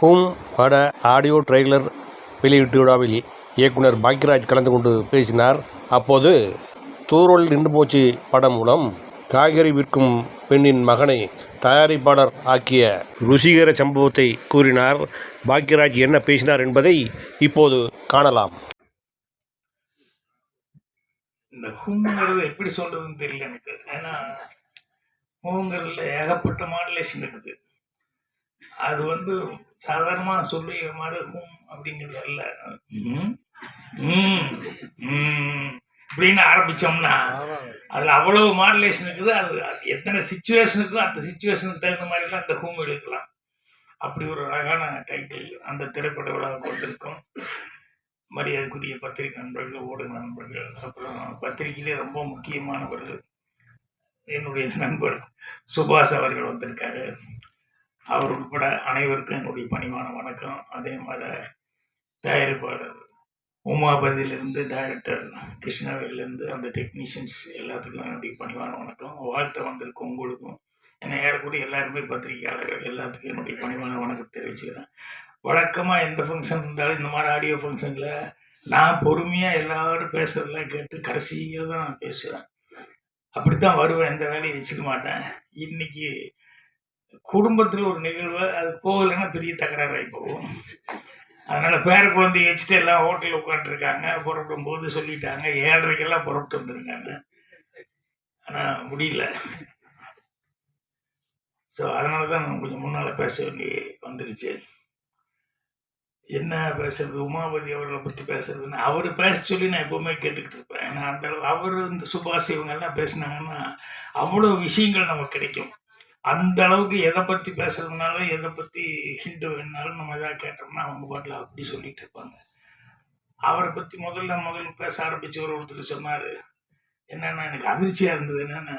ஹூம் பட audio trailer வெளியீட்டு விழாவில் இயக்குனர் பாக்யராஜ் கலந்து கொண்டு பேசினார். அப்போது தூரோல் நின்று போச்சு படம் மூலம். காய்கறி விற்கும் பெண்ணின் மகனை தயாரிப்பாளர் ஆக்கிய ருசிகர சம்பவத்தை கூறினார். பாக்யராஜ் என்ன பேசினார் என்பதை இப்போது காணலாம். இந்த ஹூங்கிறது எப்படி சொல்கிறதுன்னு தெரியல எனக்கு. ஏன்னா ஹூங்கிறதுல ஏகப்பட்ட மாடுலேஷன் இருக்குது. அது வந்து சாதாரணமாக சொல்லி மாதிரி ஹூம் அப்படிங்கிறது அல்ல. ம், ம், ம். அப்படின்னு ஆரம்பிச்சோம்னா அதில் அவ்வளவு மாடுலேஷன் இருக்குது. அது எத்தனை சுச்சுவேஷனுக்கோ அந்த சுச்சுவேஷனுக்கு தகுந்த மாதிரிலாம் அந்த ஹூம் எழுதலாம் அப்படி ஒரு அழகான டைட்டில் அந்த திரைப்பட விழா கொண்டிருக்கும் மரியாதைக்குரிய பத்திரிகை நண்பர்கள் ஊடக நண்பர்கள் அப்புறம் பத்திரிகையிலே ரொம்ப முக்கியமானவர்கள் என்னுடைய நண்பர் சுபாஷ் அவர்கள் வந்திருக்காரு. அவர் உட்பட அனைவருக்கும் என்னுடைய பணிவான வணக்கம். அதே மாதிரி தயாரிப்பாளர் உமாபதியிலிருந்து டைரக்டர் கிருஷ்ணவேலிருந்து அந்த டெக்னீஷியன்ஸ் எல்லாத்துக்கும் என்னுடைய பணிவான வணக்கம். வாழ்த்த வந்திருக்கும் உங்களுக்கும். என்னை ஏறக்கூடிய எல்லாருமே பத்திரிகையாளர்கள். எல்லாத்துக்கும் என்னுடைய பணிவான வணக்கம் தெரிவிச்சுக்கிறேன். வழக்கமாக எந்த ஃபங்க்ஷன் இருந்தாலும் இந்த மாதிரி ஆடியோ ஃபங்க்ஷனில் நான் பொறுமையாக எல்லாரும் பேசுறதெல்லாம் கேட்டு கடைசியில் தான் நான் பேசுவேன். அப்படி தான் வருவேன். எந்த வேலையும் வச்சுக்க மாட்டேன். இன்னைக்கு குடும்பத்தில் ஒரு நிகழ்வு அது போகலைன்னா பெரிய தகராறாகி போகும். அதனால் பேர குழந்தைய வச்சுட்டு எல்லாம் ஹோட்டலில் உட்காந்துருக்காங்க புறப்படும் போது சொல்லிட்டாங்க ஏழரைக்கெல்லாம் புறப்பட்டு வந்துருக்காங்க. ஆனால் முடியல. ஸோ அதனால தான் நான் கொஞ்சம் முன்னால் பேச வேண்டி வந்துருச்சு. என்ன பேசுறது? உமாபதி அவர்களை பற்றி பேசுறதுன்னு அவர் பேச சொல்லி நான் எப்போவுமே கேட்டுக்கிட்டு இருப்பேன். ஏன்னா அந்த அவர் இந்த சுபாஷ் இவங்கெல்லாம் பேசினாங்கன்னா அவ்வளோ விஷயங்கள் நமக்கு கிடைக்கும். அந்த அளவுக்கு எதை பற்றி பேசுறதுனாலும் எதை பற்றி ஹிண்ட் வேணுனாலும் நம்ம எதாவது கேட்டோம்னா அவங்க பாட்டில் அப்படி சொல்லிட்டு இருப்பாங்க. அவரை பற்றி முதல்ல முதல்ல பேச ஆரம்பிச்சவர் ஒருத்தர் சொன்னார். என்னென்னா எனக்கு அதிர்ச்சியாக இருந்தது. என்னென்ன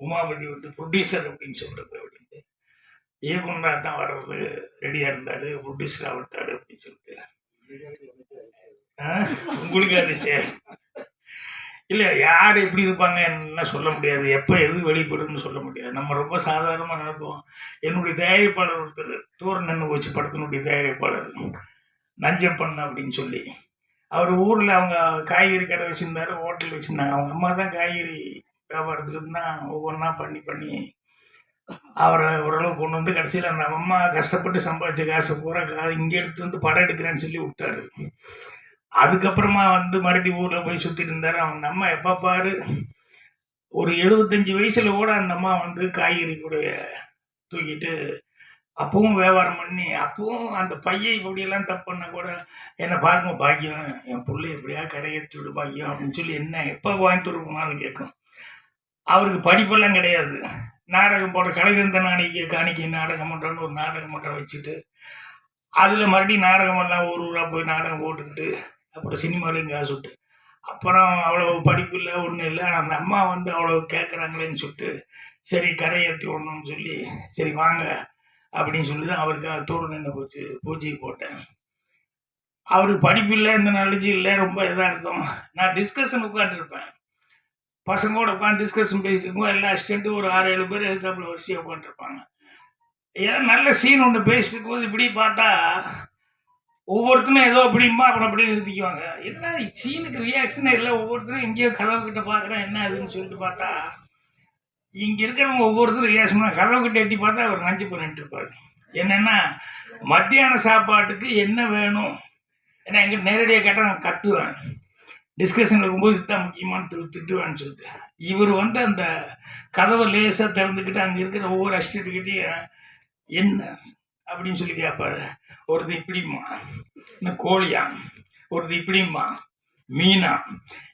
உமாபதி வந்து ப்ரொடியூசர் அப்படின்னு சொல்கிறது அப்படின்ட்டு. இயக்குனராக தான் வர்றது ரெடியாக இருந்தார். ப்ரொடியூசராக விட்டார் அப்படின்னு சொல்லிட்டு. உங்களுக்கு அதிர்ச்சியாக இல்லை யார் எப்படி இருப்பாங்க என்ன சொல்ல முடியாது. எப்போ எது வெளிப்படுதுன்னு சொல்ல முடியாது. நம்ம ரொம்ப சாதாரணமாக நடப்போம் என்னுடைய தயாரிப்பாளர் ஒருத்தர் தூரம் நின்று வச்சு படத்தினுடைய தயாரிப்பாளர் நஞ்சப்பன் அப்படின்னு சொல்லி. அவர் ஊரில் அவங்க காய்கறி கடை வச்சுருந்தாரு ஹோட்டல் வச்சுருந்தாங்க. அவங்க அம்மா தான் காய்கறி வியாபாரத்துக்கு தான் ஒவ்வொன்றா பண்ணி பண்ணி அவரை ஓரளவு கொண்டு வந்து கடைசியில் அந்த அம்மா கஷ்டப்பட்டு சம்பாதிச்ச காசை பூரா கா இங்கே எடுத்து வந்து படம் எடுக்கிறேன்னு சொல்லி விட்டாரு. அதுக்கப்புறமா வந்து மறுபடியும் ஊரில் போய் சுற்றிட்டு இருந்தார். அவங்க அம்மா எப்போ பாரு ஒரு எழுபத்தஞ்சி வயசில் கூட அந்த அம்மா வந்து காய்கறி கூட தூக்கிட்டு அப்பவும் வியாபாரம் பண்ணி அப்பவும் அந்த பையன் இப்படியெல்லாம் தப்பு பண்ண கூட என்னை பாருங்க பாக்கியம் என் பிள்ளை எப்படியா கரையேற்றி விடு பாக்கியம் அப்படின்னு சொல்லி என்ன எப்போ வாங்கிட்டு போனாலும் கேட்கும். அவருக்கு படிப்பெல்லாம் கிடையாது. நாடகம் போடுற கலைகிருந்த நாளைக்கு காணிக்கை நாடகம் பண்ணுறோன்னு ஒரு நாடகம் மட்டும் வச்சுட்டு அதில் மறுபடியும் நாடகமெல்லாம் ஊர் ஊராக போய் நாடகம் போட்டுக்கிட்டு அப்புறம் சினிமாலையும் காசு விட்டு அப்புறம் அவ்வளோ படிப்பு இல்லை ஒன்றும் இல்லை. ஆனால் அம்மா வந்து அவ்வளோ கேட்குறாங்களேன்னு சொல்லிட்டு சரி கரையேற்றி விடணும்னு சொல்லி சரி வாங்க அப்படின்னு சொல்லி தான் அவருக்காக தூரம் நின்று போச்சு பூஜை போட்டேன். அவருக்கு படிப்பு இல்லை இந்த நாலேஜ் இல்லை ரொம்ப இதாக இருக்கும். நான் டிஸ்கஷன் உட்காந்துருப்பேன் பசங்களோட உட்காந்து டிஸ்கஷன் பேசிட்டு இருக்கும்போது எல்லா அசிஸ்டண்ட்டும் ஒரு ஆறு ஏழு பேர் எதுக்காப்புல வரிசையாக உட்காந்துருப்பாங்க ஏதோ நல்ல சீன் ஒன்று பேசிட்டு இருக்கும்போது இப்படி பார்த்தா ஒவ்வொருத்தனும் ஏதோ அப்படிம்பா அப்புறம் அப்படியே நிறுத்திக்குவாங்க. என்ன சீனுக்கு ரியாக்ஷனே இல்லை. ஒவ்வொருத்தரும் எங்கேயோ கதவு கிட்ட பார்க்குறேன் என்ன அதுன்னு சொல்லிட்டு பார்த்தா இங்கே இருக்கிறவங்க ஒவ்வொருத்தரும் ரியாக்ஷன் கதவு கிட்ட எட்டி பார்த்தா அவர் நஞ்சு பண்ணிட்டு இருப்பார் என்னென்னா மத்தியான சாப்பாட்டுக்கு என்ன வேணும்? ஏன்னா எங்கிட்ட நேரடியாக கேட்டால் நான் கட்டுவேன். டிஸ்கஷன் இருக்கும்போது இதுதான் முக்கியமான திரு திட்டுவேன்னு சொல்லிட்டு. இவர் வந்து அந்த கதவை லேசாக திறந்துக்கிட்டு அங்கே இருக்கிற ஒவ்வொரு அசிஸ்டண்ட்டுக்கிட்டையும் என்ன அப்படின்னு சொல்லி கேட்பாரு ஒருது இப்படிம்மா. இந்த கோழியா? ஒருது இப்படிம்மா. மீனா?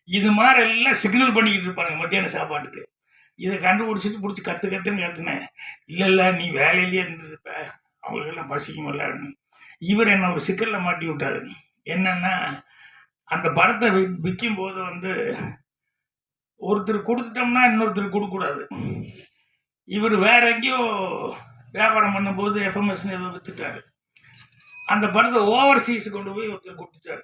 இது மாதிரி எல்லாம் சிக்னல் பண்ணிக்கிட்டு இருப்பாங்க மத்தியான சாப்பாட்டுக்கு. இதை கண்டுபிடிச்சிட்டு பிடிச்சி கற்று கற்றுன்னு கற்றுனேன் இல்லை இல்லை நீ வேலையிலேயே இருந்திருப்ப. அவங்களுக்கெல்லாம் பசிக்குமில்ல இவர் என்னை ஒரு சிக்கலில் மாட்டி விட்டாரு. என்னென்னா அந்த படத்தை வி- விற்கும் போது வந்து ஒருத்தர் கொடுத்துட்டோம்னா இன்னொருத்தர் கொடுக்கக்கூடாது. இவர் வேற எங்கேயோ வியாபாரம் பண்ணும்போது எஃப்எம்எஸ்னு ஏதோ வித்துட்டாரு. அந்த படத்தை ஓவர்சீஸ் கொண்டு போய் ஒருத்தர் கொடுத்துட்டாரு.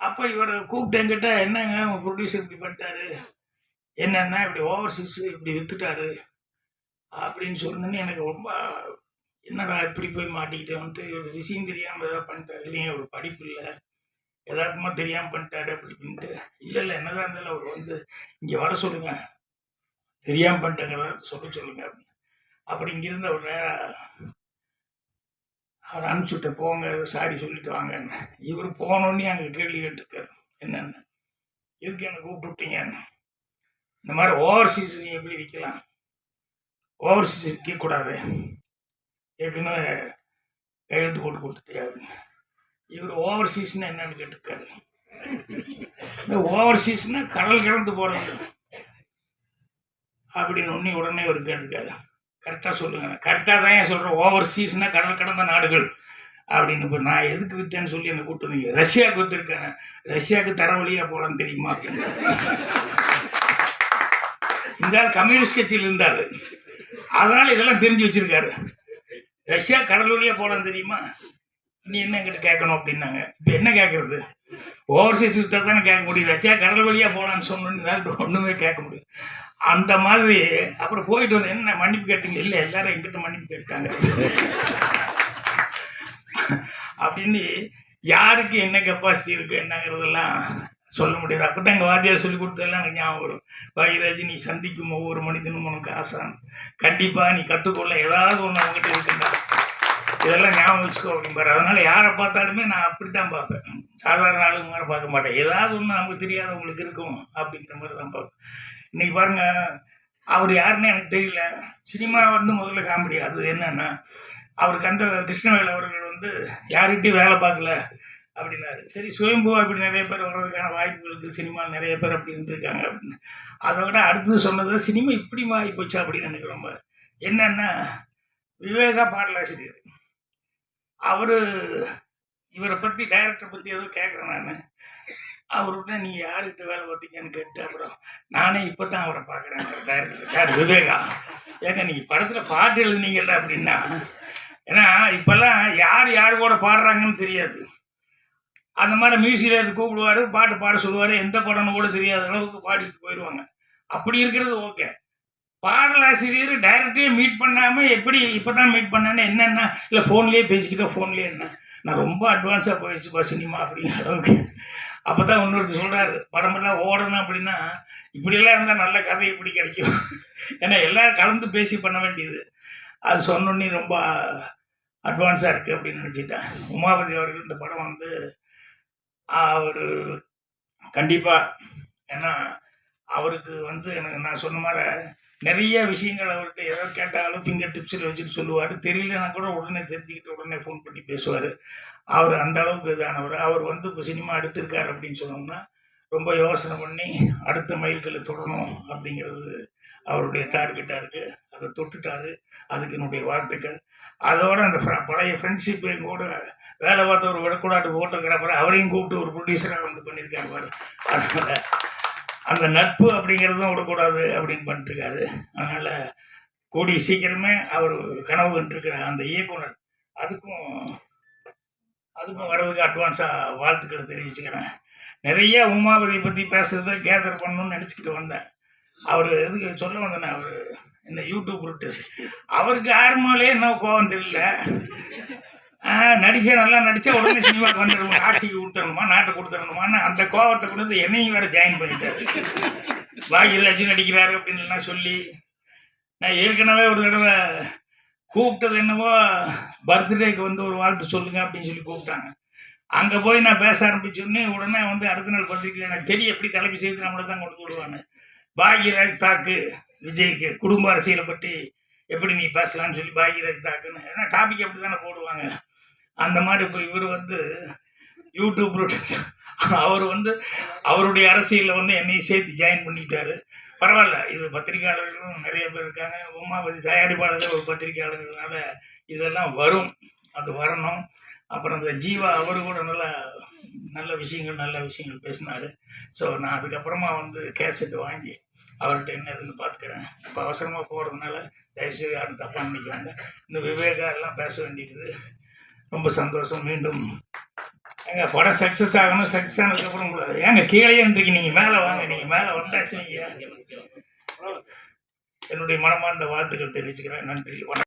அப்போ இவரை கூப்பிட்டு என்கிட்ட என்னங்க உங்கள் ப்ரொடியூசர் இப்படி பண்ணிட்டாரு? என்னென்னா இப்படி ஓவர்சீஸ் இப்படி வித்துட்டாரு? அப்படின்னு சொன்னோன்னே எனக்கு ரொம்ப என்னடா இப்படி போய் மாட்டிக்கிட்டேன்ட்டு ஒரு விஷயம் தெரியாமல் ஏதாவது பண்ணிட்டாரு. இல்லைங்க ஒரு படிப்பு இல்லை. எதார்த்தமா தெரியாமல் பண்ணிட்டாரு அப்படின்ட்டு இல்லை இல்லை என்னதான் இருந்தாலும் அவர் வந்து இங்கே வர சொல்லுங்கள் தெரியாமல் பண்ணிட்டேங்கிறத சொல்ல அப்படின்னு அப்படி அப்புறம் இங்கிருந்து அவர் நேரா அவர் அனுப்பிச்சுட்டு போங்க சாரி சொல்லிட்டு வாங்கன்னு. இவர் போனோடனே அங்கே கேள்வி கேட்டிருக்காரு. என்னென்னு? எதுக்கு என்னை கூப்பிட்டுட்டீங்க இந்த மாதிரி ஓவர்சீஸ் நீ எப்படி விற்கலாம்? ஓவர்சீஸ் விற்கக்கூடாது. எப்படின்னு கையெழுத்து போட்டு கொடுத்துட்டியா? அப்படின்னு இவர் ஓவர்சீஸ்னா என்னன்னு கேட்டிருக்காரு. இந்த ஓவர்சீஸ்னா கடல் கிடந்து போகிறது அப்படின்னு ஒன்னே உடனே அவர் கேட்டிருக்காரு. கரெக்டாக சொல்லுங்க கரெக்டாக தான் ஏன் சொல்கிறேன் ஓவர்சீஸ்னா கடல் கடந்த நாடுகள். அப்படின்னு இப்போ நான் எதுக்கு விற்றேன்னு சொல்லி என்னை கூப்பிட்டு ரஷ்யாவுக்கு விற்றுருக்கேன் ரஷ்யாவுக்கு தர வழியாக போகலான்னு தெரியுமா? அப்படின்னு இந்த கம்யூனிஸ்ட் கட்சியில் இருந்தார். அதனால் இதெல்லாம் தெரிஞ்சு வச்சுருக்காரு. ரஷ்யா கடல் வழியாக போகலான்னு தெரியுமா? நீ என்ன எங்கிட்ட கேட்கணும் அப்படின்னாங்க. இப்போ என்ன கேட்குறது? ஓவர்சீஸ் வித்தா தானே கேட்க முடியும். ரஷ்யா கடல் வழியாக போகலான்னு சொன்னோன்னு ஒன்றுமே கேட்க முடியும். அந்த மாதிரி அப்புறம் போயிட்டு வந்து என்ன மன்னிப்பு கேட்டீங்க? இல்லை எல்லாரும் எங்கிட்ட மன்னிப்பு கேட்டாங்க. அப்படின்னு யாருக்கு என்ன கெப்பாசிட்டி இருக்குது என்னங்கிறதெல்லாம் சொல்ல முடியாது. அப்போ தான் எங்கள் வாத்தியார் சொல்லி கொடுத்ததெல்லாம் எனக்கு ஞாபகம் வரும். பாகிராஜ் நீ சந்திக்கும் ஒவ்வொரு மனிதனும் உனக்கு ஆசான் கண்டிப்பாக நீ கற்றுக்கொள்ள ஏதாவது ஒன்று அவங்ககிட்ட இருக்குண்டா இதெல்லாம் ஞாபகம் வச்சுக்கோ அப்படிம்பாரு அதனால் யாரை பார்த்தாலுமே நான் அப்படி தான் பார்ப்பேன். சாதாரண ஆளுங்க மாதிரி பார்க்க மாட்டேன். ஏதாவது ஒன்று நமக்கு தெரியாதவங்களுக்கு இருக்கும் அப்படிங்கிற மாதிரி தான் பார்ப்பேன். இன்னைக்கு பாருங்க அவர் யாருன்னு எனக்கு தெரியல. சினிமா வந்து முதல்ல காமெடி அது என்னன்னா அவருக்கு அந்த கிருஷ்ணவேல் அவர்கள் வந்து யார்கிட்டயும் வேலை பார்க்கல அப்படின்னாரு. சரி சுயம்பு அப்படி நிறைய பேர் வர்றதுக்கான வாய்ப்புகள் இருக்குது சினிமா நிறைய பேர் அப்படி இருந்திருக்காங்க அப்படின்னு. அதை விட அடுத்தது சொன்னது சினிமா இப்படி மாறி போச்சு அப்படின்னு எனக்கு ரொம்ப என்னன்னா விவேகா பாடலாசிரியர். அவர் இவரை பற்றி டைரக்டரை பற்றி ஏதோ கேட்குறேன் நான். அவர்கிட்ட நீங்கள் யார்கிட்ட வேலை பார்த்தீங்கன்னு கேட்டு அப்புறம் நானே இப்போ தான் அவரை பார்க்குறேன் டைரக்டர் யார்? விவேகா. ஏங்க நீங்கள் படத்தில் பாட்டு எழுதுனீங்கல்ல அப்படின்னா? ஏன்னா இப்போல்லாம் யார் யார் கூட பாடுறாங்கன்னு தெரியாது. அந்த மாதிரி மியூசிக்கில் எடுத்து கூப்பிடுவார் பாட்டு பாட சொல்லுவார் எந்த படம்னு கூட தெரியாத அளவுக்கு பாடிட்டு போயிடுவாங்க அப்படி இருக்கிறது ஓகே. பாடலாசிரியர் டைரக்டே மீட் பண்ணாமல் எப்படி இப்போ தான் மீட் பண்ணேன்னு என்னென்ன இல்லை ஃபோன்லேயே பேசிக்கிட்டோம் ஃபோன்லேயே என்ன? நான் ரொம்ப அட்வான்ஸாக போயிடுச்சுப்பா சினிமா அப்படிங்கிற அளவுக்கு. அப்போ தான் இன்னொருத்தர் சொல்கிறார் படமெல்லாம் ஓடணும் அப்படின்னா இப்படியெல்லாம் இருந்தால் நல்ல கதை இப்படி கிடைக்கும். ஏன்னா எல்லோரும் கலந்து பேசி பண்ண வேண்டியது. அது சொன்னோன்னே ரொம்ப அட்வான்ஸாக இருக்குது அப்படின்னு நினச்சிட்டேன். உமாபதி அவர்கள் இந்த படம் வந்து அவர் கண்டிப்பாக ஏன்னா அவருக்கு வந்து எனக்கு நான் சொன்ன மாதிரி நிறைய விஷயங்கள் அவர்கிட்ட எதோ கேட்டாலும் ஃபிங்கர் டிப்ஸில் வச்சுட்டு சொல்லுவார். தெரியலனா கூட உடனே தெரிஞ்சுக்கிட்டு உடனே ஃபோன் பண்ணி பேசுவார். அவர் அந்த அளவுக்கு இதானவர் அவர். வந்து இப்போ சினிமா எடுத்திருக்கார் அப்படின்னு சொன்னோம்னா ரொம்ப யோசனை பண்ணி அடுத்த மைல்களை தொடரணும் அப்படிங்கிறது அவருடைய டார்கெட்டாக இருக்குது அதை தொட்டுட்டாரு. அதுக்கு என்னுடைய வாழ்த்துக்கள். அதோட அந்த பழைய ஃப்ரெண்ட்ஷிப் கூட வேலை பார்த்த ஒரு விடக்கூடாது ஃபோட்டோகிராஃபர் அவரையும் கூப்பிட்டு ஒரு ப்ரொடியூசராக வந்து பண்ணியிருக்காரு பாரு. அதனால் அந்த நட்பு அப்படிங்கிறதும் விடக்கூடாது அப்படின்னு பண்ணிட்டுருக்காரு. அதனால் கூடிய சீக்கிரமே அவர் கனவு கண்டிருக்கிற அந்த இயக்குனர் அதுக்கும் அதுக்கும் வர்றதுக்கு அட்வான்ஸாக வாழ்த்துக்களை தெரிவிச்சுக்கிறேன். நிறைய உமாபதி பற்றி பேசுகிறத கேதர் பண்ணணும்னு நினச்சிக்கிட்டு வந்தேன். அவர் எதுக்கு சொல்ல வந்தேன் அவர் இந்த யூடியூப் ரூட்டஸ் அவருக்கு ஆர்மாலே என்ன கோவம் தெரியல. நடிச்ச நல்லா நடிச்சா உடனே சினிமாவுக்கு வந்துடணும்? ஆட்சிக்கு கொடுத்துடணுமா? நாட்டை கொடுத்துடணுமான்னு அந்த கோவத்தை கொடுத்து என்னையும் வேற ஜாயின் பண்ணிட்டாரு. பாக்யராஜ் நடிக்கிறாரு அப்படின்லாம் சொல்லி நான் ஏற்கனவே ஒரு தடவை கூப்பிட்டது என்னவோ பர்த்டேக்கு வந்து ஒரு வாழ்த்து சொல்லுங்க அப்படின்னு சொல்லி கூப்பிட்டாங்க. அங்கே போய் நான் பேச ஆரம்பிச்சோடனே உடனே வந்து அடுத்த நாள் பர்த்டேக்கு எனக்கு தெரிய எப்படி தலைப்பு செய்து நம்மளை தான் கொண்டு விடுவாங்க பாக்யராஜ் தாக்கு விஜய்க்கு குடும்ப அரசியலை பற்றி எப்படி நீ பேசலாம்னு சொல்லி பாக்யராஜ் தாக்குன்னு. ஏன்னா டாபிக் அப்படி தானே போடுவாங்க. அந்த மாதிரி இப்போ இவர் வந்து யூடியூப் routines. அவர் வந்து அவருடைய அரசியலில் வந்து என்னையும் சேர்த்து ஜாயின் பண்ணிட்டாரு. பரவாயில்ல இது பத்திரிகையாளர்களும் நிறைய பேர் இருக்காங்க. உமாபதி தயாரிப்பாளர்கள் ஒரு பத்திரிகையாளர்களால இதெல்லாம் வரும். அது வரணும். அப்புறம் இந்த ஜீவா அவர் கூட நல்லா நல்ல விஷயங்கள் நல்ல விஷயங்கள் பேசினார். ஸோ நான் அதுக்கப்புறமா வந்து கேசட் வாங்கி அவர்கிட்ட என்ன இதுன்னு பார்த்துக்கிறேன். இப்போ அவசரமாக போகிறதுனால தயவுசெய்து யாரும் தப்பாக நினைக்கிறாங்க இந்த விவேகா எல்லாம் பேச வேண்டியது. ரொம்ப சந்தோஷம். மீண்டும் ஏங்க படம் சக்ஸஸ் ஆகணும் சக்ஸஸ் ஆனதுக்கப்புறம் கூட ஏங்க கீழே இருந்தீங்க நீங்கள் மேலே வாங்க நீங்கள் மேலே வந்தாச்சு நீங்கள் என்னுடைய மனமார்ந்த வாழ்த்துக்கள் தெரிவிச்சுக்கிறேன். நன்றி வணக்கம்.